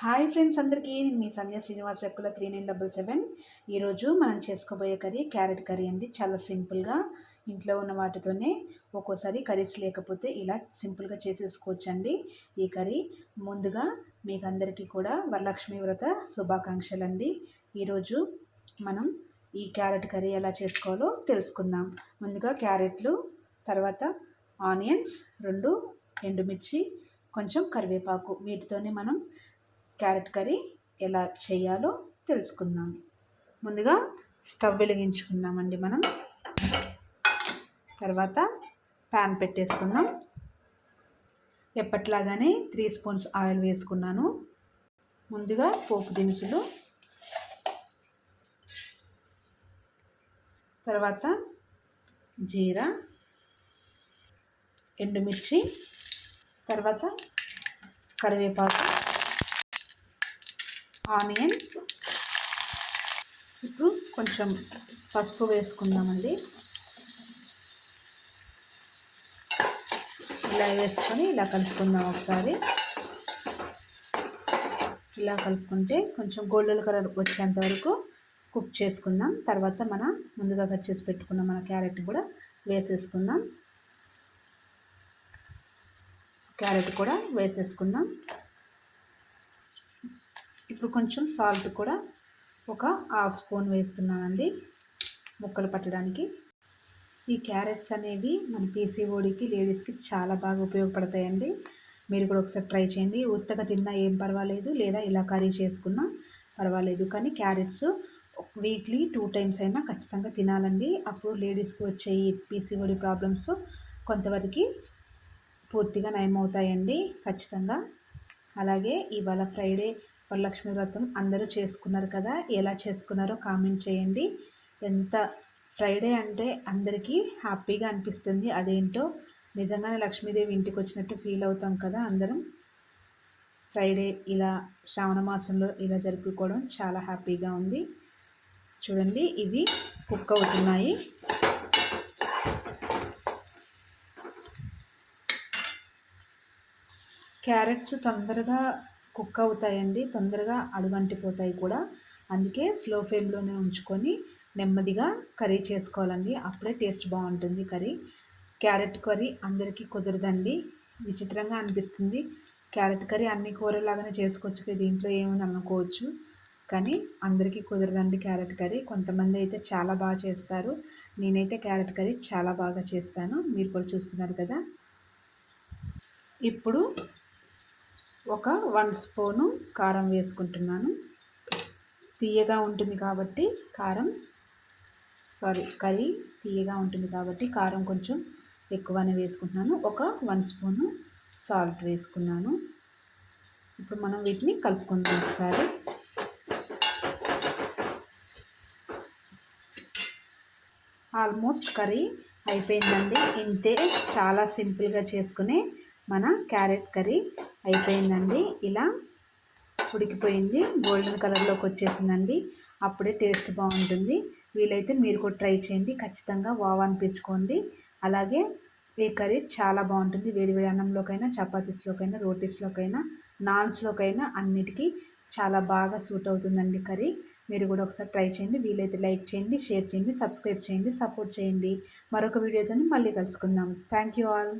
Hi friends అందరికీ నేను మీ సంధ్య శ్రీనివాస్ రెక్కుల త్రీ నైన్ డబల్ సెవెన్. ఈరోజు మనం చేసుకోబోయే కర్రీ క్యారెట్ కర్రీ అండి. చాలా సింపుల్గా ఇంట్లో ఉన్న వాటితోనే ఒక్కోసారి కర్రీస్ లేకపోతే ఇలా సింపుల్గా చేసేసుకోవచ్చండి ఈ కర్రీ. ముందుగా మీకు అందరికీ కూడా వరలక్ష్మి వ్రత శుభాకాంక్షలు అండి ఈరోజు మనం ఈ క్యారెట్ కర్రీ ఎలా చేసుకోవాలో తెలుసుకుందాం. ముందుగా క్యారెట్లు తర్వాత ఆనియన్స్ రెండు ఎండుమిర్చి కొంచెం కరివేపాకు. వీటితోనే మనం క్యారెట్ కర్రీ ఎలా చేయాలో తెలుసుకుందాం. ముందుగా స్టవ్ వెలిగించుకుందామండి మనం. తర్వాత ప్యాన్ పెట్టేసుకుందాం. ఎప్పట్లాగానే త్రీ స్పూన్స్ ఆయిల్ వేసుకున్నాను. ముందుగా పోపు దినుసులు. తర్వాత జీరా ఎండుమిర్చి తర్వాత కరివేపాకు. ఆనియన్స్ ఇప్పుడు కొంచెం పసుపు వేసుకుందామండి ఇలా వేసుకొని ఇలా కలుపుకుందాం ఒకసారి. ఇలా కలుపుకుంటే కొంచెం గోల్డెన్ కలర్ వచ్చేంత వరకు కుక్ చేసుకుందాం. తర్వాత మన ముందుగా కట్ చేసి పెట్టుకున్న మన క్యారెట్ కూడా వేసేసుకుందాం. క్యారెట్ కూడా వేసేసుకుందాం. ఇప్పుడు కొంచెం సాల్ట్ కూడా ఒక హాఫ్ స్పూన్ వేస్తున్నానండి ముక్కలు పట్టడానికి. ఈ క్యారెట్స్ అనేవి మన పీసీఓడికి లేడీస్కి చాలా బాగా ఉపయోగపడతాయండి. మీరు కూడా ఒకసారి ట్రై చేయండి. ఉత్తగా తిన్నా ఏం పర్వాలేదు లేదా ఇలా కర్రీ చేసుకున్నా పర్వాలేదు. కానీ క్యారెట్స్ వీక్లీ టూ టైమ్స్ అయినా ఖచ్చితంగా తినాలండి. అప్పుడు లేడీస్కి వచ్చే ఈ పీసీఓడి ప్రాబ్లమ్స్ కొంతవరకు పూర్తిగా నయమవుతాయండి ఖచ్చితంగా. అలాగే ఇవాళ ఫ్రైడే వరలక్ష్మి వ్రతం అందరూ చేసుకున్నారు కదా? ఎలా చేసుకున్నారో కామెంట్ చేయండి. ఎంత ఫ్రైడే అంటే అందరికీ హ్యాపీగా అనిపిస్తుంది. అదేంటో నిజంగానే లక్ష్మీదేవి ఇంటికి వచ్చినట్టు ఫీల్ అవుతాం కదా అందరం. ఫ్రైడే ఇలా శ్రావణ మాసంలో ఇలా జరుపుకోవడం చాలా హ్యాపీగా ఉంది. చూడండి ఇవి కుక్ అవుతున్నాయి. క్యారెట్స్ తొందరగా కుక్ అవుతాయండి తొందరగా అడుగంటిపోతాయి కూడా. అందుకే స్లో ఫ్లేమ్లోనే ఉంచుకొని నెమ్మదిగా కర్రీ చేసుకోవాలండి. అప్పుడే టేస్ట్ బాగుంటుంది కర్రీ. క్యారెట్ కర్రీ అందరికీ కుదరదండి. విచిత్రంగా అనిపిస్తుంది. క్యారెట్ కర్రీ అన్ని కూరలాగానే చేసుకోవచ్చు దీంట్లో ఏముంది అనుకోవచ్చు. కానీ అందరికీ కుదరదండి క్యారెట్ కర్రీ. కొంతమంది అయితే చాలా బాగా చేస్తారు. నేనైతే క్యారెట్ కర్రీ చాలా బాగా చేస్తాను. మీరు కూడా చూస్తున్నారు కదా. ఇప్పుడు ఒక వన్ స్పూను కారం వేసుకుంటున్నాను. తీయగా ఉంటుంది కాబట్టి కారం సారీ కర్రీ తీయగా ఉంటుంది కాబట్టి కారం కొంచెం ఎక్కువనే వేసుకుంటున్నాను. ఒక వన్ స్పూను సాల్ట్ వేసుకున్నాను. ఇప్పుడు మనం వీటిని కలుపుకుందాం ఒకసారి. ఆల్మోస్ట్ కర్రీ అయిపోయిందండి. ఇంతే చాలా సింపుల్గా చేసుకునే మన క్యారెట్ కర్రీ. అయిపోయిందండి. ఇలా ఉడికిపోయింది. గోల్డెన్ కలర్లోకి వచ్చేసిందండి. అప్పుడే టేస్ట్ బాగుంటుంది. వీలైతే మీరు కూడా ట్రై చేయండి. ఖచ్చితంగా వావ్ అనిపించుకోండి. అలాగే ఈ కర్రీ చాలా బాగుంటుంది. వేడివేడి అన్నంలోకైనా చపాతీస్లోకైనా రోటీస్లోకైనా నాన్స్లోకైనా అన్నిటికీ చాలా బాగా సూట్ అవుతుందండి కర్రీ. మీరు కూడా ఒకసారి ట్రై చేయండి. వీలైతే లైక్ చేయండి షేర్ చేయండి సబ్స్క్రైబ్ చేయండి సపోర్ట్ చేయండి. మరొక వీడియోతో మళ్ళీ కలుసుకుందాం. Thank you all.